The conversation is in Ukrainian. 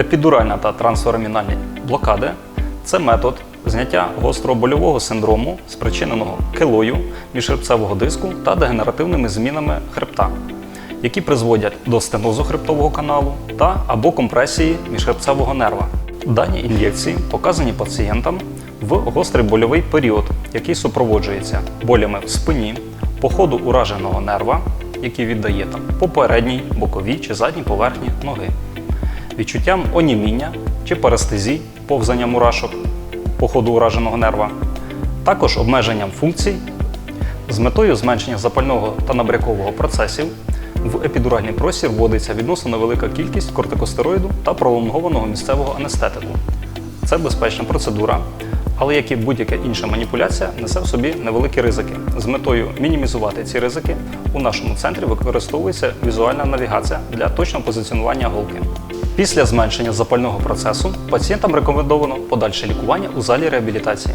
Епідуральна та трансферамінальні блокади це метод зняття гострого больового синдрому, спричиненого килою міжхребцевого диску та дегенеративними змінами хребта, які призводять до стенозу хребтового каналу та або компресії міжхребцевого нерва. Дані ін'єкції показані пацієнтам в гострий больовий період, який супроводжується болями в спині, по ходу ураженого нерва, який віддає там по передній, боковій чи задній поверхні ноги відчуттям оніміння чи парестезій, повзання мурашок по ходу ураженого нерва, також обмеженням функцій з метою зменшення запального та набрякового процесів. В епідуральний простір вводиться відносно невелика кількість кортикостероїду та пролонгованого місцевого анестетику. Це безпечна процедура, але як і будь-яка інша маніпуляція, несе в собі невеликі ризики. З метою мінімізувати ці ризики у нашому центрі використовується візуальна навігація для точного позиціонування голки. Після зменшення запального процесу пацієнтам рекомендовано подальше лікування у залі реабілітації.